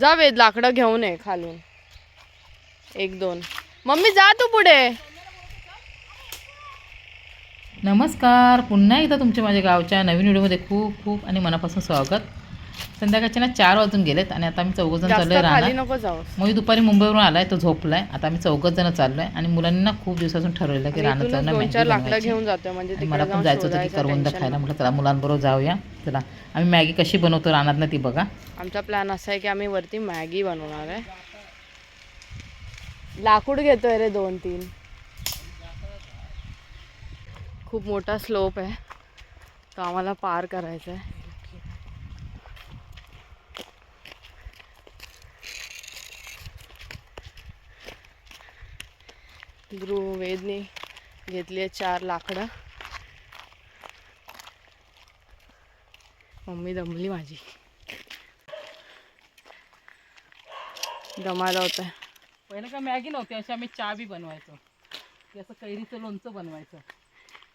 जा वेद लाकडं घेऊन ये खालून. एक दोन. मम्मी जा तू पुढे. नमस्कार. पुन्हा एकदा तुमच्या माझ्या गावच्या नवीन व्हिडिओमध्ये खूप खूप आणि मनापासून स्वागत. संध्याकाळचे ना चार वाजून गेलेत आणि आता आम्ही चौघजण जास्त चाललोय राहणार मोही दुपारी मुंबईवरून आलाय तो झोपलाय. आता आम्ही चौघच जण चाललोय आणि मुलांनी ना खूप दिवसापासून ठरवलं की राहणार जातोय म्हणजे मला पण जायचं होतं की करवंद खायला. म्हटलं चला मुलांबरोबर जाऊया. चला आम्ही मॅगी कशी बनवतो राहणार ना ती बघा. आमचा प्लॅन असा आहे की आम्ही वरती मॅगी बनवणार आहे. लाकूड घेतोय रे दोन तीन. खूप मोठा स्लोप आहे. तो आम्हाला पार करायचा आहे ध्रुव वेदनी घेतली आहे चार लाकडं. मम्मी दमली माझी. दमायला होत पहिलं का मॅगी नव्हती अशी आम्ही चहा बी बनवायचो. असं कैरीचं लोणचं बनवायचं.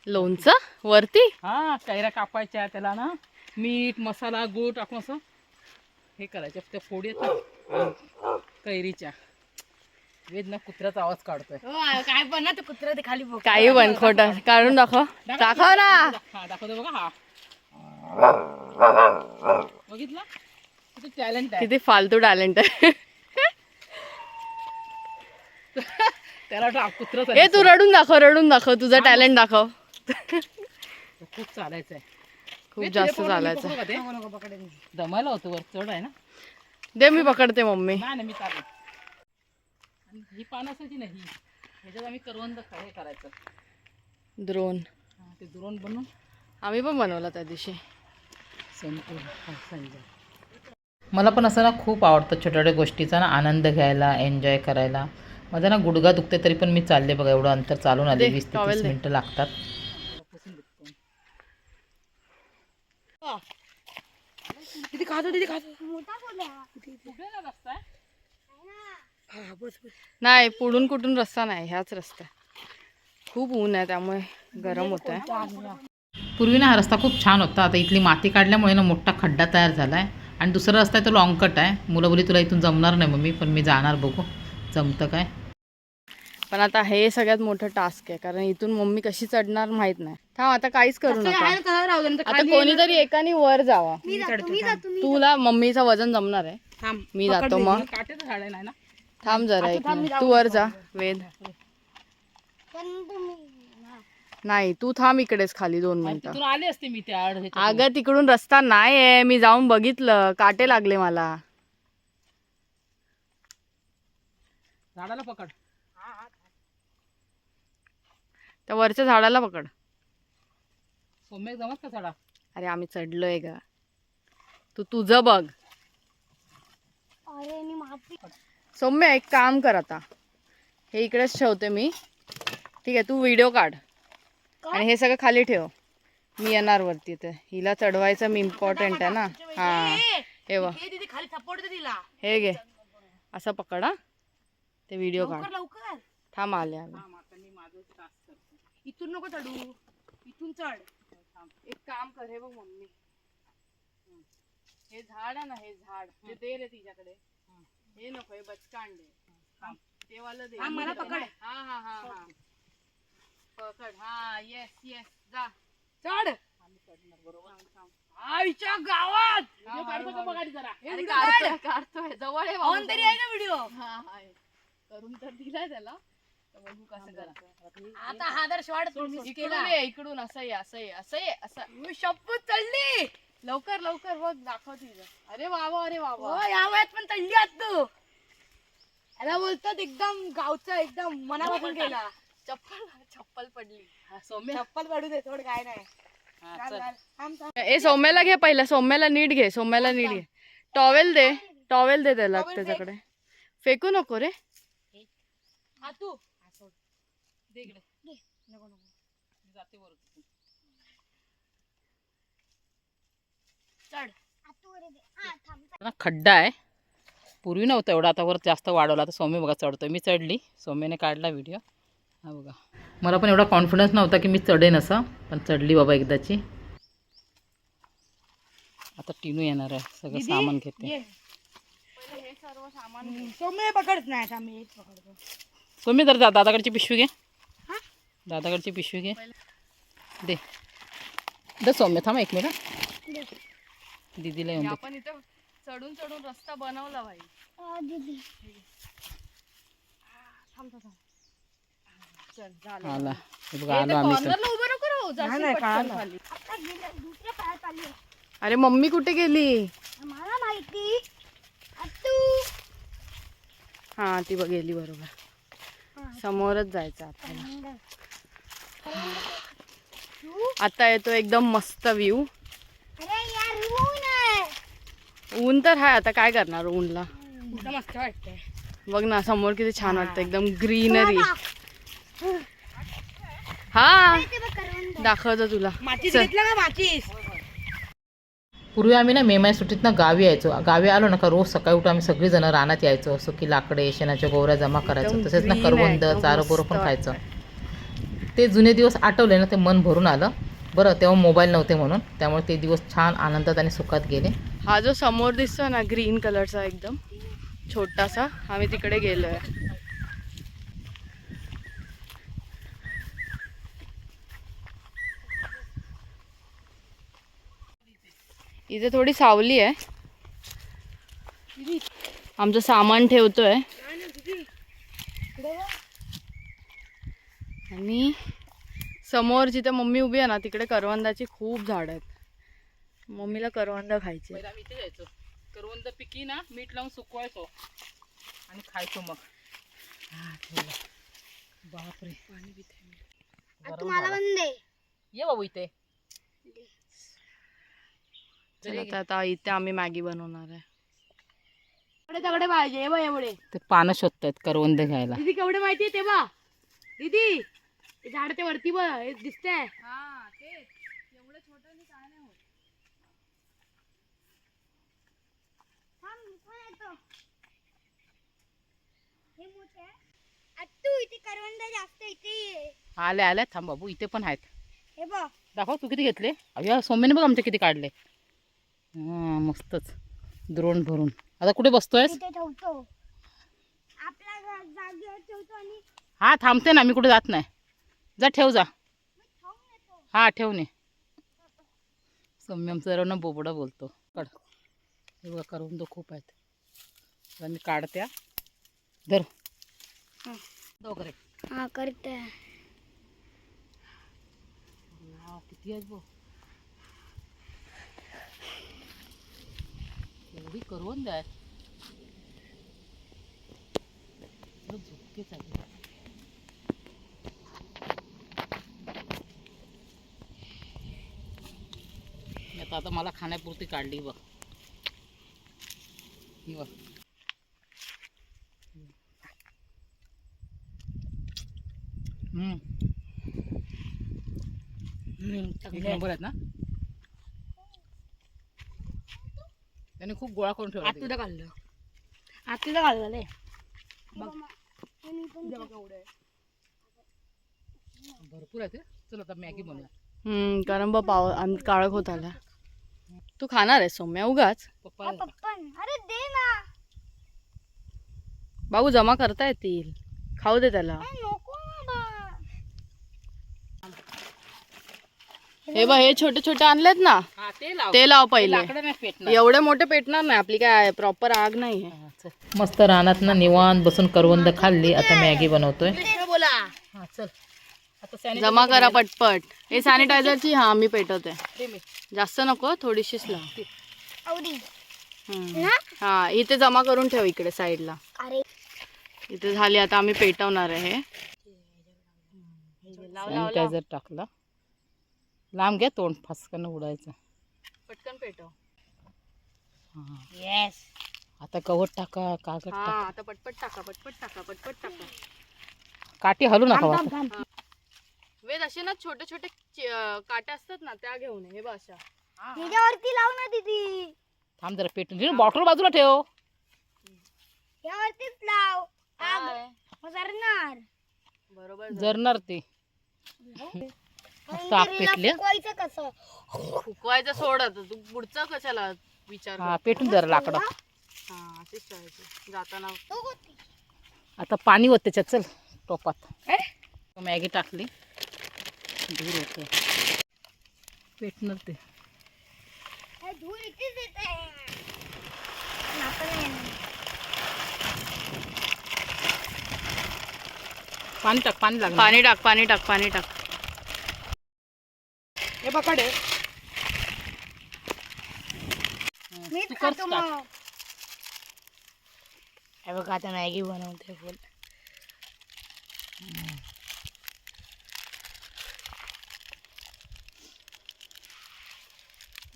लोणचं? वरती? हा कैऱ्या कापायच्या त्याला ना मीठ मसाला गूळ टाकून असं हे करायचं त्या फोडी कैरीच्या. वेद ना कुत्र्याचा आवाज काढतोय. काय पण ना ते कुत्रा ते खाली बघ काही पण खोट. काढून दाखव. दाखव. ना. हा दाखवतो बघा हा. बघितलं? किती टॅलेंट आहे. किती फालतू टॅलेंट आहे. त्याला वाटलं कुत्रच ए तू रडून दाखव रडून दाखव. तुझं टॅलेंट दाखव. खूप चालायचं आहे खूप जास्त चालायचं दमायला होतं वर चढ आहे ना? दे मी पकडते मम्मी. नाही मी चालेल आणि ही पानं असायची ना ही ह्याच्यात आम्ही करवंद हे करायचं. द्रोण. हा, ते दुरून बनवून आम्ही पण बनवला त्या दिवशी. मला पण असं ना खूप आवडतं छोट्या छोट्या गोष्टीचा ना आनंद घ्यायला एन्जॉय करायला. माझा ना गुडगा दुखते तरी पण मी चालले बघा एवढं अंतर चालून आले दे, वीस ते towel तीस दे. मिनिटं लागतात. किती खातो किती खातो? नाही पुढून कुठून रस्ता नाही ह्याच रस्ता खूप ऊन आहे त्यामुळे गरम होत आहे पूर्वी ना हा रस्ता खूप छान होता. आता इथली माती काढल्यामुळे ना मोठा खड्डा तयार झाला आहे आणि दुसरा रस्ता आहे तो लॉंग कट आहे. मुलं बोली तुला इथून जमणार नाही मम्मी पण मी जाणार बघू. जमतं काय? पण आता हे सगळ्यात मोठं टास्क आहे. कारण इथून मम्मी कशी चढणार माहीत नाही. थांब आता काहीच करू नका. आता कोणीतरी एकाने वर जावा. तुला मम्मीचं वजन जमणार आहे. मी जातो मग. थांब जरा एक मिनिट. तू वर जा वेद. नाही तू थांब इकडेच खाली दोन मिनिटं. तिथून आले असते मी त्या आड. अगं तिकडून रस्ता नाही आहे मी जाऊन बघितलं. काटे लागले मला. झाडाला पकड. त्या वरच्या झाडाला पकड. जमत का झाडा? अरे आम्ही चढलोय ग. तू तुझं बघ. सौम्य एक काम कर आता. हे इकडेच ठेवते मी. ठीक आहे तू व्हिडिओ काढ. आणि हे सगळं खाली ठेव. मी येणार वरती ते हिला चढवायचं मी इम्पॉर्टंट आहे ना. हा. हे बघ. दीदी खाली सपोर्ट दे तिला. हे घे. असं पकड हा. ते व्हिडिओ काढ. थांब आले आले इथून नको चढू. इथून चढ. एक काम कर हे बघ मम्मी. हे झाड आहे ना हे झाड. ते दे रे तिच्याकडे. हे नको हे बचकांड. ते वाला दे. हा, मला पकड. हा हा हा. हा. पकड. हा येस येस जा. चढ. आईच्या गावात! अरे काढतोय काढतोय जवळ आहे बाबा, ऑन तरी जवळ. आहे ना व्हिडिओ हा हा आहे. करून तर दिलाय त्याला. तर बघू कसं करतोय आता हा दर शॉर्ट इकडून ये इकडून असं ये असं ये असं ये असं. शपथ चढली! लवकर लवकर बघ दाखव तिचं अरे बाबा अरे बाबा हो या वयात पण चढली आत तू. याला बोलतात एकदम गावचा एकदम मनापासून केला. चप्पल चप्पल पडली. सौम्य. चप्पल काढू दे थोडं काय नाही. हा, चाल, चल. चाल. थांब, थांब. ए सौम्याला घे पहिला सौम्याला नीट घे सौम्याला नीट घे. टॉवेल दे टॉवेल दे त्याला त्याच्याकडे. फेकू. नको रे. हा तू. दे इकडे. मी जाते वर. चढ. ना खड्डा आहे. पूर्वी नव्हतं एवढा. आता वर जास्त वाढवला. आता सौम्य बघा चढतोय. मी चढली. सौम्यने काढला व्हिडिओ हा बघा. मला पण एवढा कॉन्फिडन्स नव्हता की मी चढेन असं. पण चढली बाबा एकदाची. आता टिनू येणार आहे. सगळं सामान घेते. ये. पहिले हे सर्व सामान सोमे पकडत नाही आम्ही हेच पकडतो. तुम्ही तर दादाकडची पिशवी घे? दादाकडची पिशवी घे. दे. दे सौम्य थांब एक मिनिट दीदीला येऊन चढून चढून रस्ता बनवला भाई चल झालं. आला. हे बघा आलो आम्ही तर कॉर्नरला उभं नको राहू जाशील नाही, पटकन कळालं. खाली. दुसऱ्या पायात आली अरे मम्मी कुठे गेली? मला माहिती. तू हा ती बघ गेली बरोबर. समोरच जायचं आपल्याला आता येतो एकदम मस्त व्ह्यू अरे ऊन तर आहे आता काय करणार ऊनला? एकदम मस्त वाटतंय. बघ ना समोर किती छान वाटतं एकदम ग्रीनरी. हा दाखवतो तुला. पूर्वी आम्ही ना मे महिन्या सुट्टीतनं गावी यायचो. गावी आलो ना का रोज सकाळी उठून आम्ही सगळी जण रानात यायचो. असं की लाकडे शेणाच्या गोवऱ्या जमा करायचो. तसेच ना करवंद मस्त पण खायचं. ते जुने दिवस आठवले ना ते मन भरून आलं. बरं तेव्हा मोबाईल नव्हते म्हणून. त्यामुळे ते दिवस छान आनंदात आणि सुखात गेले. हा जो समोर दिसतो ना ग्रीन कलरचा एकदम छोटासा आम्ही तिकडे गेलोय. इथे थोडी सावली आहे. आमचं सामान ठेवतोय. आणि समोर जिथे मम्मी उभी आहे ना तिकडे करवंदाची खूप झाड आहेत. मम्मीला करवंद खायचे. पहिला आम्ही इथे जायचो करवंद पिकी ना मीठ लावून सुकवायचो. आणि खायचो मग. बापरे. तुम्हाला पण दे. ये बाबू इथे. आता इथे आम्ही मॅगी बनवणार आहे. तगडे पाहिजे हे बघ एवढे. ते पानं शोधतायत करवंद घ्यायला दीदी केवढे माहितीये ते बा. दीदी झाड ते वरती बघ हे. दिसतंय इथे करवंद जास्त इथे आले आले. थांब बाबू इथे पण आहेत. हे बघ. दाखव तू किती घेतले? अय्या सौम्याने बघ आमचे किती काढले. हां मस्तच. द्रोण भरून. आता कुठे बसतोयस? इथे ठेवतो. आपल्या जा- जागेवर ठेवतो आणि हा थांबते ना मी कुठे जात नाही. जा ठेव जा. हा ठेव ने. सौम्य आमचं जरा ना बोबडा बोलतो. काढ. हे बघा करवंद खूप आहेत. आता मी काढत्या. धर. हा करते किती आहेत एवढी झुपकेच मी आता आता मला खाण्यापुरती काढली बघ. ही बघ. एक नंबर आहेत ना? त्याने खूप गोळा करून ठेवला आत ते. तुझं काढलं आत तुझं काढलं रे भरपूर आहे ते चल आता मॅगी बनवूया. कारण बा पाव आम काळख होत आला. तू खाणार आहे सौम्या उगाच? पप्पा अरे दे ना. बाबू जमा करता येतील. खाऊ दे त्याला नको हे बघ हे छोटे छोटे आणलेत ना हा ते लाव. ते लाव पहिले. लाकडं नाही पेटणार. एवढे मोठे पेटणार नाही आपली काय प्रॉपर आग नाही आहे. हा. मस्त रानात ना निवांत बसून करवंद खाल्ली आता मॅगी बनवतोय. बोला. हा चल. आता sanitizer जमा करा पटपट. हे सॅनिटायझरची हा मी पेटवते. जास्त नको थोडीशीच लाव. हा? इथे जमा करून ठेव इकडे साईडला. अरे. इथे झाली आता आम्ही पेटवणार आहे हे. सॅनिटायझर टाकला. लांब घ्या तोंड फासकन उडायचं पटकन पेटव. हा. येस आता गवत टाका कागद हा टाका. आता पटपट टाका पटपट टाका पटपट टाका. काठी हलू नका वाटत. वेद असे ना छोटे छोटे चि- अं, काटे असतात ना त्या घेऊन ये. हे बघ अशा. त्याच्यावरती लाव ना दीदी. थांब जरा पेटून बॉटल बाजूला ठेव. यावरतीच लाव. काय? मजारणार बरोबर. जरणार. ते. मस्त पेटली. कसं? फुकवायचं सोड आता तू पुढचं कशाला विचार हा पेटून जरा लाकडं. हा ठेवायची जाताना आता पाणी होत त्याच्यात चल टोपात. मॅगी टाकली. दूर होते पेटणार ते. धूर इथेच येत आहे आपण येणार. पाणी टाक पाणी लागलं पाणी टाक पाणी टाक पाणी टाक. हे पकड मीच खातो मग. हे बघा आता मॅगी बनवते फुल.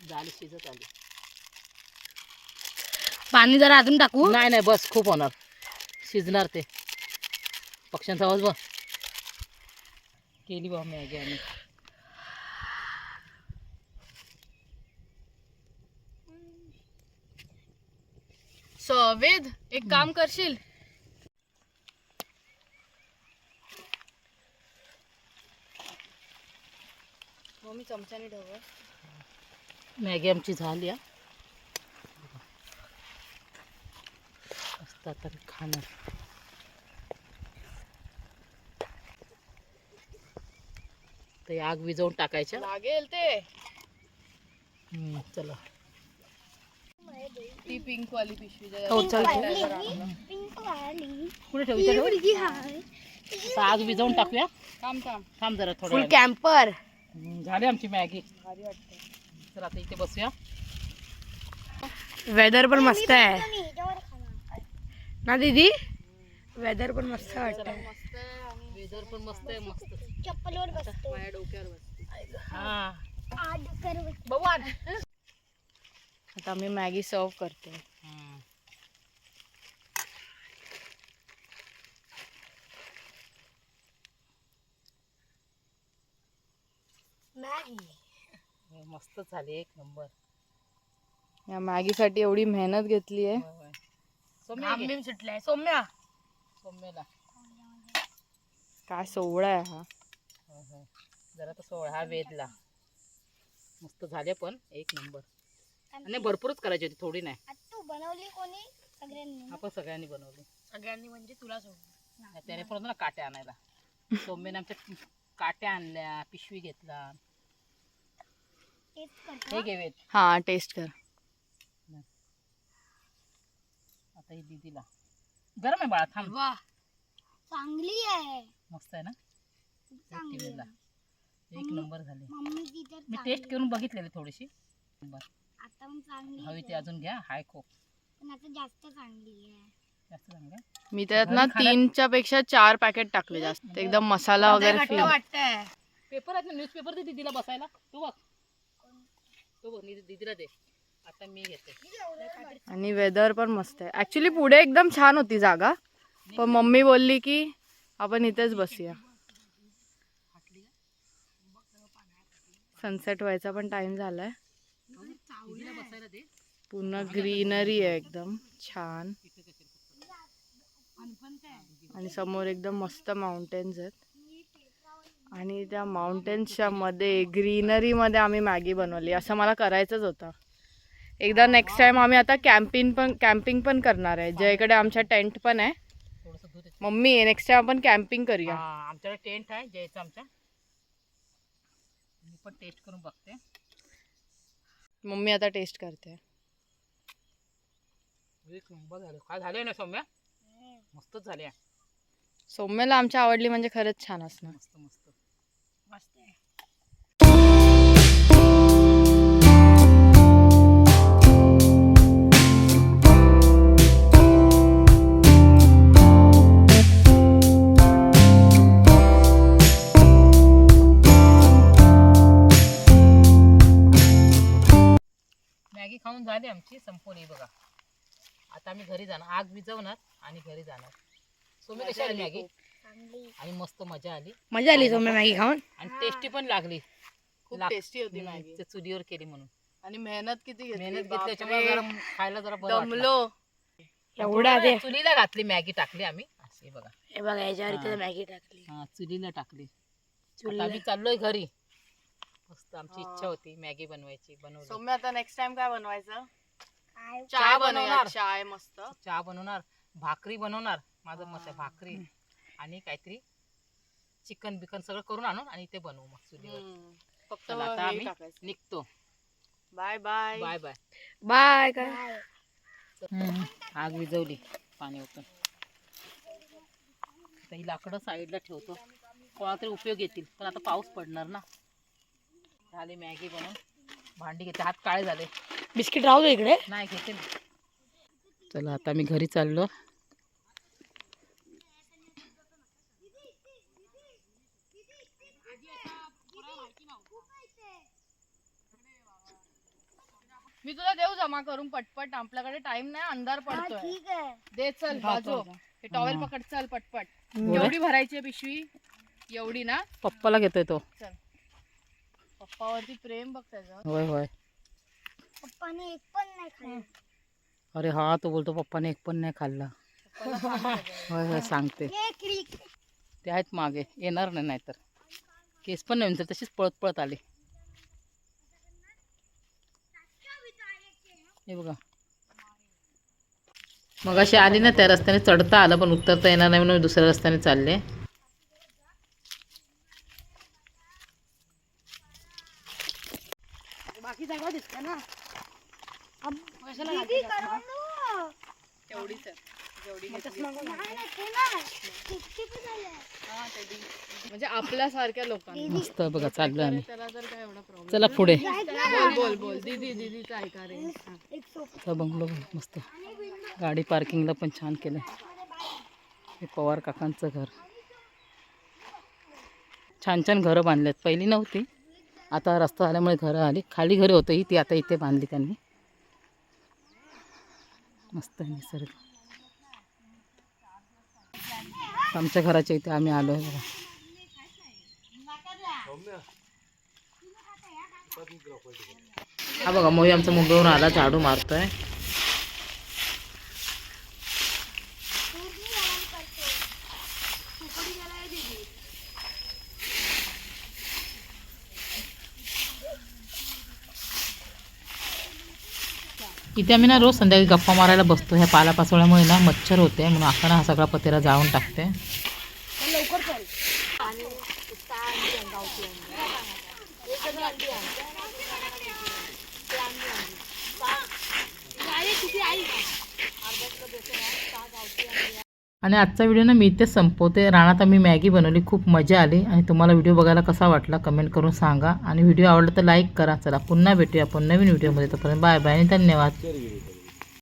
झाली शिजत आली. पाणी जरा अजून टाकू? नाही नाही बस खूप होणार. शिजणार ते. पक्ष्यांचा आवाज बघ. केली बा मॅगी आम्ही. सवेद एक काम करशील? मम्मी चमच्याने ढवळ. मॅगी आमची झाली हा. असतात तर खाणार. ते आग विजवून टाकायच्या. लागेल ते. हम्म, चला. पिंक वाली पिशवी हो चल पिंक वाली। कुठे ठेवू इथे ठेवू? आता आग विजवून टाकूया? थांब थांब। थांब जरा थोडं फुल कॅम्पर झाली आमची मॅगी. भारी वाटतं चला आता इथे बसूया. वेदर पण मस्त आहे. ना. दीदी? वेदर पण मस्त आहे वेदर पण मस्त आहे मस्त. चप्पलवर बसतो माझ्या डोक्यावर बसते हा. बघू आता मी मॅगी सर्व करते. हे मस्तच झाली एक नंबर. या मॅगीसाठी एवढी मेहनत घेतली आहे. सौम्या सुटलाय. सौम्या. सौम्याला. काय सोहळा आहे हा. जरा तर सोळा हा वेदला. मस्त झाले पण एक नंबर. आणि भरपूरच करायची होती थोडी नाही. तू बनवली कोणी? सगळ्यांनी आपण सगळ्यांनी बनवली. सगळ्यांनी म्हणजे तुला सोडून. नाही, त्याने पण ना काट्या आणायला. सौम्याने आमच्या काट्या आणल्या पिशवी घेतला. हे घे वेद. हा टेस्ट कर. आता ही दीदीला. गरम आहे बाळा थांब. वा. चांगली आहे. मस्त आहे ना. एक नंबर झाली. मी टेस्ट करून बघितलेली थोडीशी. बरं. आता पण चांगली हवी ते अजून घ्या हाय खूप. पण आता जास्त चांगली आहे. जास्त चांगलं आहे. मी त्यात ना खाण्यात- तीनच्या पेक्षा चार पॅकेट टाकले जास्त. एकदम मसाला वगैरे वाटतंय. पेपर आहेत ना न्यूजपेपर दे दीदीला बसायला. तू बघ. तू बघ नी- दीदीला दे. आता मी घेते. आणि वेदर पण मस्त आहे. ऍक्च्युली पुढे एकदम छान होती जागा. पण मम्मी बोलली की आपण इथेच बसूया. सनसेट व्हायचा पण टाइम झालाय. पूर्ण ग्रीनरी आहे एकदम छान. आणि समोर एकदम मस्त माउंटेन्स आहेत. आणि त्या माउंटेन्सच्या मध्ये ग्रीनरी मध्ये आम्ही मॅगी बनवली. असं मला करायचंच होतं. एकदा नेक्स्ट टाइम आम्ही आता कॅम्पिंग पण कॅम्पिंग पण करणार आहे. ज्याकडे आमच्या टेंट पण आहे. मम्मी नेक्स्ट टाइम आपण कॅम्पिंग करूया. आमच्याकडे टेंट आहे जयचं आमच्या. मी पण टेस्ट करून बघते. मम्मी आता टेस्ट करते. एक नंबर झालं. काय झाले ना सौम्या? मस्तच झाले. सौम्याला आमच्या आवडली म्हणजे खरंच छान असणार. मस्त मस्त. मस्त आहे. मॅगी खाऊन झाली आमची संपवली बघा. आता आम्ही घरी जाणार. आग विजवणार आणि घरी जाणार. सोमी कशी आली मॅगी? आणि मस्त मजा आली. मजा आली सौम्या मॅगी खाऊन? आणि टेस्टी पण लागली. खूप लाग- टेस्टी होती हम्म, मॅगी. ते चुलीवर केली म्हणून. आणि मेहनत किती घेतली मेहनत बापरे. घेतल्याच्यामुळे जरा खायला जरा बरं वाटलं. दमलो. एवढा ते चुलीला घातली मॅगी टाकली आम्ही. बघा. हे बघा याच्यावर हा. इथे मॅगी टाकली. हा चुलीला टाकली. चुलीला. आता आम्ही चाललोय घरी. मस्त आमची इच्छा होती मॅगी बनवायची बनवली. सौम्य आता नेक्स्ट टाइम काय बनवायचं? काय? चाय चहा बनवणार. चाय मस्त. चहा बनवणार भाकरी बनवणार माझं मत आहे भाकरी. आणि काहीतरी चिकन बिकन सगळं करून आणून आणि ते बनवू मग चुलीवर. हम्म. फक्त चला आता हे आम्ही. निघतो. Bye bye bye bye bye काय आग विजवली पाणी आता ही लाकडं साईडला ठेवतो. कोणा तरी उपयोग येतील पण आता पाऊस पडणार ना. झाली मॅगी बनवून. भांडी घेते हात काळे झाले. बिस्किट राहू दे इकडे. नाही घेते ना चला आता मी घरी चाललो. मी तुला देऊ जमा करून पटपट. आपल्याकडे टाइम नाही अंधार पडतोय. दे चल बाजू. हे टॉवेल पकड चल पटपट. एवढी भरायची आहे पिशवी. एवढी ना? पप्पाला घेतोय तो. चल. पप्पावरती प्रेम बघ त्याचं होय होय. पप्पाने एक पण नाही खाल्लं. अरे हा तो बोलतो पप्पाने एक पण नाही खाल्ला. होय होय सांगते. ते आहेत मागे. येणार नाही नाहीतर. केस पण नाही तर तशीच पळत पळत आले. हे बघा. मग अशी आली ना त्या रस्त्याने चढता आलं पण उतरता येणार नाही म्हणून मी दुसऱ्या रस्त्याने चालले. बाकी जागा दिसत ना. तेवढीच आहे. जेवढी घेतली. हा, ते दी. म्हणजे आपल्या सारख्या लोकांना मस्त बघा चाललो आम्ही. त्याला तर काय एवढा प्रॉब्लेम चला पुढे. बोल बोल बोल. दीदी दीदीचं ऐका रे. हा. तर बंगलो बघ, मस्त. गाडी पार्किंगला पण छान केलं हे पवार काकांचं घर. छान छान घरं बांधलेत. पहिली नव्हती. आता रस्ता झाल्यामुळे घरं आली. खाली घरे होतं ही ती आता इथे बांधली त्यांनी. मस्त आहे निसर्ग. आमच्या घराच्या इथे आम्ही आलो आहे बघा. हा बघा मोही आमचा मुंबईवरून आला झाडू मारतोय. इथे आम्ही ना रोज संध्याकाळी गप्पा मारायला बसतो. ह्या पालापाचोळ्यामुळे ना मच्छर होते म्हणून आपण हा सगळा पतेरा जाळून टाकते. आणि आजचा व्हिडिओ ना मी इथेच संपवते. रानात आम्ही मॅगी बनवली. खूप मजा आली. आणि तुम्हाला व्हिडिओ बघायला कसा वाटला कमेंट करून सांगा. आणि व्हिडिओ आवडला तर लाईक करा. चला पुन्हा भेटूया आपण नवीन व्हिडिओमध्ये तोपर्यंत बाय बाय आणि धन्यवाद.